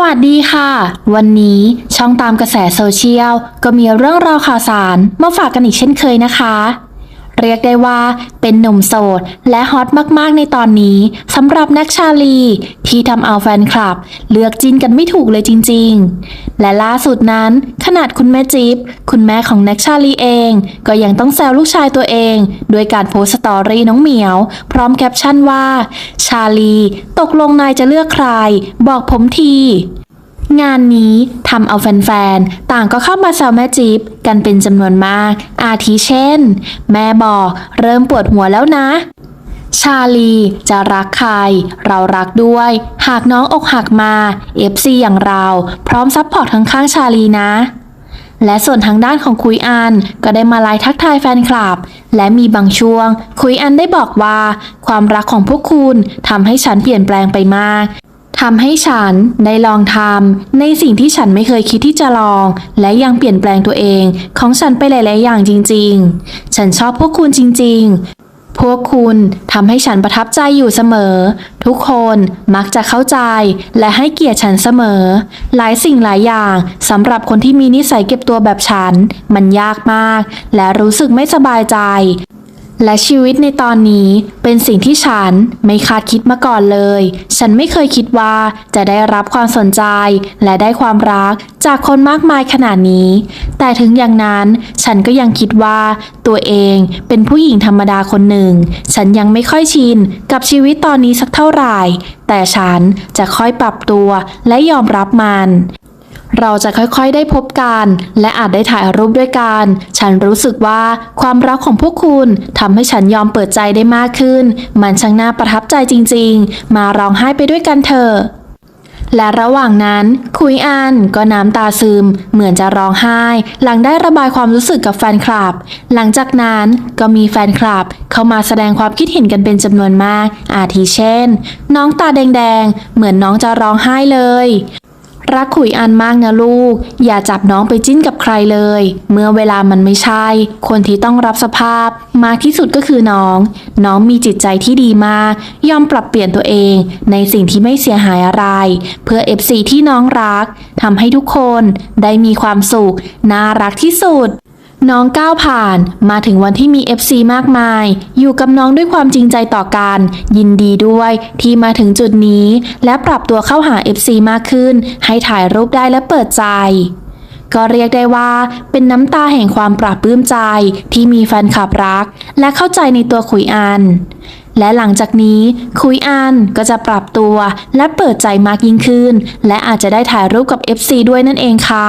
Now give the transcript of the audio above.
วัสดีค่ะ วันนี้ช่องตามกระแสโซเชียลก็มีเรื่องราวข่าวสารมาฝากกันอีกเช่นเคยนะคะ เรียกได้ว่าเป็นหนุ่มโสดและฮอตมากๆในตอนนี้สำหรับนักชาลี ที่ทำเอาแฟนคลับ เลือกจินกันไม่ถูกเลยจริง ๆ และล่าสุดนั้นขนาดคุณแม่จิ๊บคุณแม่ของนักชาลีเอง ก็ยังต้องแซวลูกชายตัวเอง ด้วยการโพสต์สตอรี่น้องเหมียว พร้อมแคปชั่นว่าาลี ตกลงนายจะเลือกใคร บอกผมที งานนี้ทำเอาแฟนๆ ต่างก็เข้ามาแซวแม่จิ๊บกันเป็นจำนวนมาก อาทิเช่น แม่บอกเริ่มปวดหัวแล้วนะชาลีจะรักใคร เรารักด้วย หากน้องอกหักมา FC อย่างเรา พร้อมซัพพอร์ตข้างๆชาลีนะ และส่วนทางด้านของคุยอันก็ได้มาไลน์ทักทายแฟนคลับ และมีบางช่วง คุยอันได้บอกว่า ความรักของพวกคุณทำให้ฉันเปลี่ยนแปลงไปมากทำให้ฉันได้ลองทำในสิ่งที่ฉันไม่เคยคิดที่จะลอง และยังเปลี่ยนแปลงตัวเอง ของฉันไปหลาย ๆ อย่างจริง ๆ ฉันชอบพวกคุณจริง ๆ พวกคุณทำให้ฉันประทับใจอยู่เสมอ ทุกคนมักจะเข้าใจและให้เกียรติฉันเสมอ หลายสิ่งหลายอย่างสำหรับคนที่มีนิสัยเก็บตัวแบบฉัน มันยากมาก และรู้สึกไม่สบายใจ และชีวิตในตอนนี้เป็นสิ่งที่ฉันไม่คาดคิดมาก่อนเลย ฉันไม่เคยคิดว่าจะได้รับความสนใจและได้ความรักจากคนมากมายขนาดนี้ แต่ถึงอย่างนั้นฉันก็ยังคิดว่าตัวเองเป็นผู้หญิงธรรมดาคนหนึ่ง ฉันยังไม่ค่อยชินกับชีวิตตอนนี้สักเท่าไหร่ แต่ฉันจะค่อยปรับตัวและยอมรับมัน เราจะค่อยๆได้พบกัน และอาจได้ถ่ายรูปด้วยกัน ฉันรู้สึกว่าความรักของพวกคุณทำให้ฉันยอมเปิดใจได้มากขึ้น มันช่างน่าประทับใจจริงๆ มาร้องไห้ไปด้วยกันเถอะและระหว่างนั้น คุยอันก็น้ำตาซึม เหมือนจะร้องไห้ หลังได้ระบายความรู้สึกกับแฟนคลับ หลังจากนั้นก็มีแฟนคลับ เข้ามาแสดงความคิดเห็นกันเป็นจำนวนมาก อาทิเช่น น้องตาแดงๆ เหมือนน้องจะร้องไห้เลย รักขุยอันมากนะลูก อย่าจับน้องไปจิ้นกับใครเลย เมื่อเวลามันไม่ใช่ คนที่ต้องรับสภาพ มากที่สุดก็คือน้อง น้องมีจิตใจที่ดีมาก ยอมปรับเปลี่ยนตัวเอง ในสิ่งที่ไม่เสียหายอะไร เพื่อเอฟซีที่น้องรักทำให้ทุกคนได้มีความสุข น่ารักที่สุด น้องก้าวผ่านมาถึงวันที่มี FC มากมาย อยู่กับน้องด้วยความจริงใจต่อกัน ยินดีด้วยที่มาถึงจุดนี้ และปรับตัวเข้าหา FC มากขึ้น ให้ถ่ายรูปได้และเปิดใจ ก็เรียกได้ว่าเป็นน้ำตาแห่งความปราบปลื้มใจที่มีแฟนคลับรัก และเข้าใจในตัวขุยอัน และหลังจากนี้คุยอันก็จะปรับตัวและเปิดใจมากยิ่งขึ้น และอาจจะได้ถ่ายรูปกับ FC ด้วยนั่นเองค่ะ